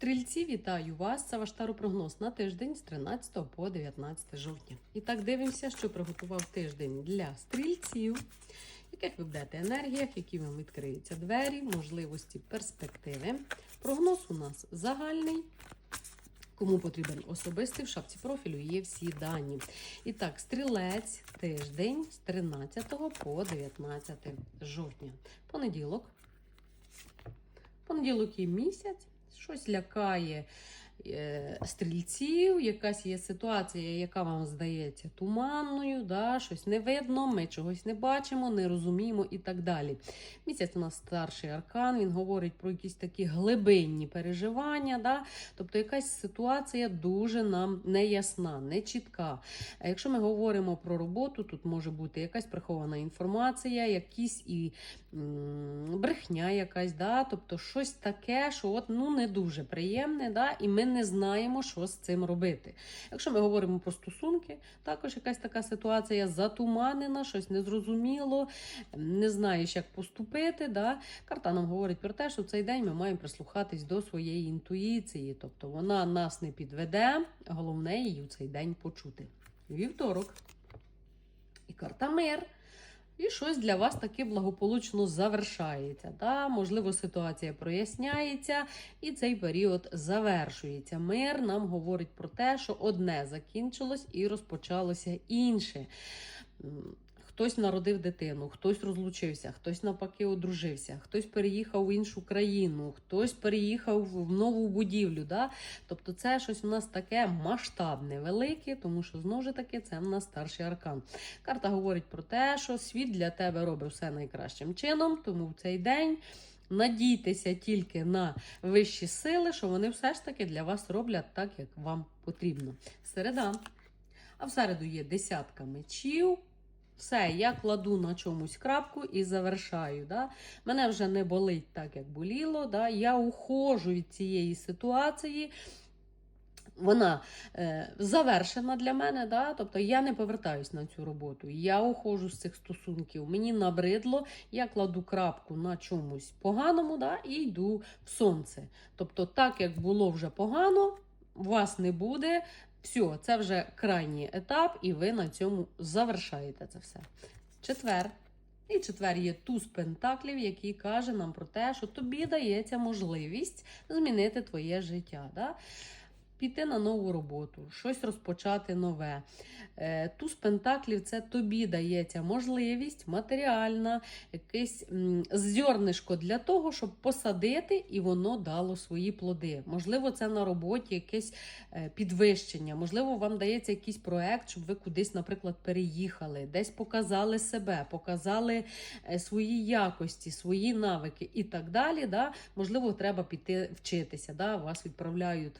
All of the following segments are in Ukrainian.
Стрільці, вітаю вас! Це ваш таропрогноз на тиждень з 13 по 19 жовтня. І так дивимося, що приготував тиждень для стрільців, яких ви будете енергіях, які вам відкриються двері, можливості, перспективи. Прогноз у нас загальний. Кому потрібен особистий в шапці профілю є всі дані. І так, стрілець тиждень з 13 по 19 жовтня. Понеділок. Понеділок і місяць. Щось лякає стрільців, якась є ситуація, яка вам здається туманною, да, щось не видно, ми чогось не бачимо, не розуміємо і так далі. Місяць у нас старший аркан, він говорить про якісь такі глибинні переживання, да, тобто якась ситуація дуже нам неясна, нечітка. А якщо ми говоримо про роботу, тут може бути якась прихована інформація, якісь і брехня якась, да, тобто щось таке, що от, ну, не дуже приємне, да, і ми не знаємо, що з цим робити. Якщо ми говоримо про стосунки, також якась така ситуація затуманена, щось незрозуміло, не знаєш, як поступити. Да. Карта нам говорить про те, що в цей день ми маємо прислухатись до своєї інтуїції, тобто вона нас не підведе, головне її в цей день почути. Вівторок. І карта мир. І щось для вас таки благополучно завершається. Да? Можливо, ситуація проясняється, і цей період завершується. Мир нам говорить про те, що одне закінчилось і розпочалося інше. Хтось народив дитину, хтось розлучився, хтось навпаки одружився, хтось переїхав в іншу країну, хтось переїхав в нову будівлю. Да? Тобто це щось у нас таке масштабне, велике, тому що знову ж таки це в нас старший аркан. Карта говорить про те, що світ для тебе робить все найкращим чином, тому в цей день. Надійтеся тільки на вищі сили, що вони все ж таки для вас роблять так, як вам потрібно. Середа. А в середу є десятка мечів. Все, я кладу на чомусь крапку і завершаю. Да? Мене вже не болить так, як боліло. Да? Я ухожу від цієї ситуації. Вона е, завершена для мене, да? тобто я не повертаюсь на цю роботу. Я ухожу з цих стосунків. Мені набридло, я кладу крапку на чомусь поганому да? і йду в сонце. Тобто, так як було вже погано, вас не буде. Все, це вже крайній етап, і ви на цьому завершаєте це все. Четвер. І четвер є туз пентаклів, який каже нам про те, що тобі дається можливість змінити твоє життя. Да? Піти на нову роботу, щось розпочати нове. Е, Туз пентаклів це тобі дається можливість матеріальна, якесь зернишко для того, щоб посадити, і воно дало свої плоди. Можливо, це на роботі якесь е, підвищення, можливо, вам дається якийсь проект, щоб ви кудись, наприклад, переїхали, десь показали себе, показали е, свої якості, свої навики і так далі. Да? Можливо, треба піти вчитися. Да? Вас відправляють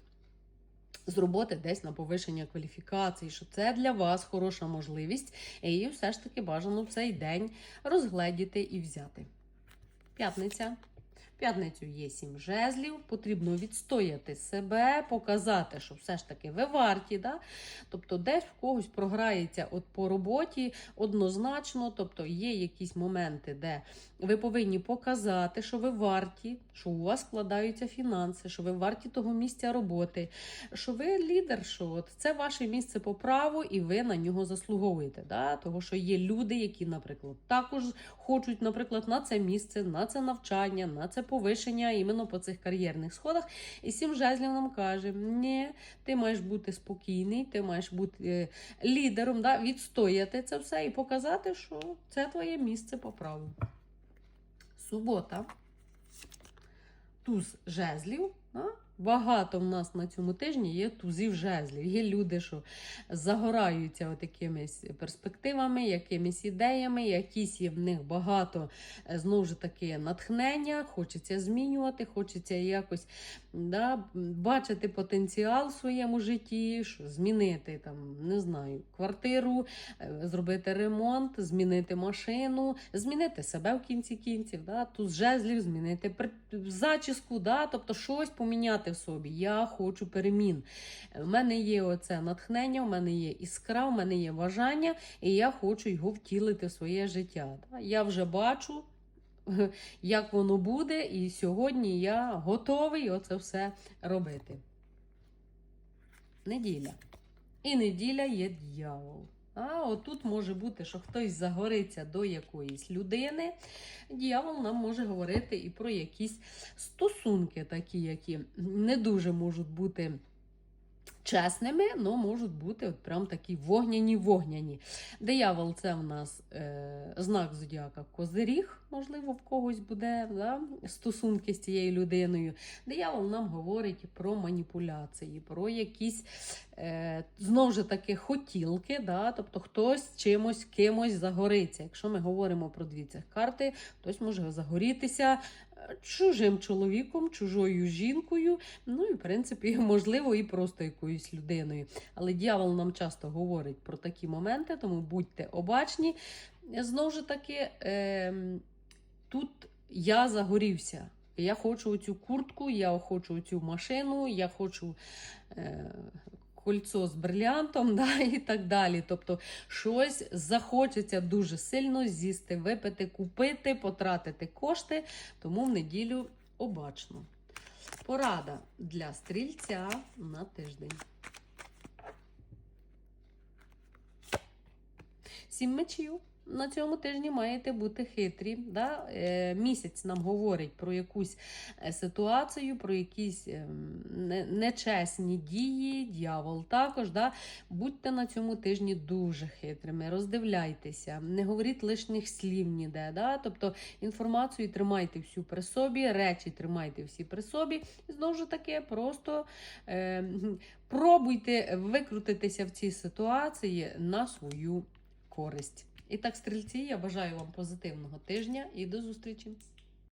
з роботи десь на повищення кваліфікації, що це для вас хороша можливість, і все ж таки бажано цей день розгледіти і взяти. П'ятниця. П'ятницю є сім жезлів, потрібно відстояти себе, показати, що все ж таки ви варті. Да? Тобто, десь в когось програється от по роботі однозначно, тобто є якісь моменти, де ви повинні показати, що ви варті, що у вас складаються фінанси, що ви варті того місця роботи, що ви лідер, що от це ваше місце по праву, і ви на нього заслуговуєте. Да? Того, що є люди, які, наприклад, також хочуть, наприклад, на це місце, на це навчання, на це повишення іменно по цих кар'єрних сходах. І сім жезлів нам каже: ні, ти маєш бути спокійний, ти маєш бути е, лідером, да? відстояти це все і показати, що це твоє місце по праву. Субота. Туз жезлів. Да? Багато в нас на цьому тижні є тузів жезлів. Є люди, що загораються от якимись перспективами, якимись ідеями, якісь є в них багато е, знову ж таки натхнення, хочеться змінювати, хочеться якось да, бачити потенціал в своєму житті, що змінити там, не знаю, квартиру, е, зробити ремонт, змінити машину, змінити себе в кінці кінців, да, туз жезлів, змінити зачіску, да, тобто щось поміняти в собі. Я хочу перемін. У мене є оце натхнення, у мене є іскра, у мене є бажання, і я хочу його втілити в своє життя. Я вже бачу. як воно буде, і сьогодні я готовий оце все робити. Неділя. І неділя є дьявол. А отут може бути, що хтось загориться до якоїсь людини. Діявол нам може говорити і про якісь стосунки, такі, які не дуже можуть бути чесними, але можуть бути от прям такі вогняні-вогняні. Диявол це в нас е, знак зодіака Козиріг, можливо, в когось буде да, стосунки з цією людиною. Диявол нам говорить про маніпуляції, про якісь е, знову ж таки хотілки, да, тобто хтось чимось кимось загориться. Якщо ми говоримо про дві цих карти, хтось може загорітися е, чужим чоловіком, чужою жінкою, ну і в принципі, можливо, і просто якоюсь людиною. Але дьявол нам часто говорить про такі моменти, тому будьте обачні. Знову ж таки, е, тут я загорівся. Я хочу оцю куртку, я хочу оцю машину, я хочу е, кольцо з брилянтом, да, і так далі. Тобто, щось захочеться дуже сильно з'їсти, випити, купити, потратити кошти, тому в неділю обачно. Порада для стрільця на тиждень. Сім мечів. На цьому тижні маєте бути хитрі. Да? Е, місяць нам говорить про якусь е, ситуацію, про якісь ем, нечесні дії, дьявол також. Да? Будьте на цьому тижні дуже хитрими, роздивляйтеся, не говоріть лишніх слів ніде. Да? Тобто інформацію тримайте всю при собі, речі тримайте всі при собі. І знову ж таки, просто е, пробуйте викрутитися в цій ситуації на свою користь. І так, стрільці, я бажаю вам позитивного тижня і до зустрічі!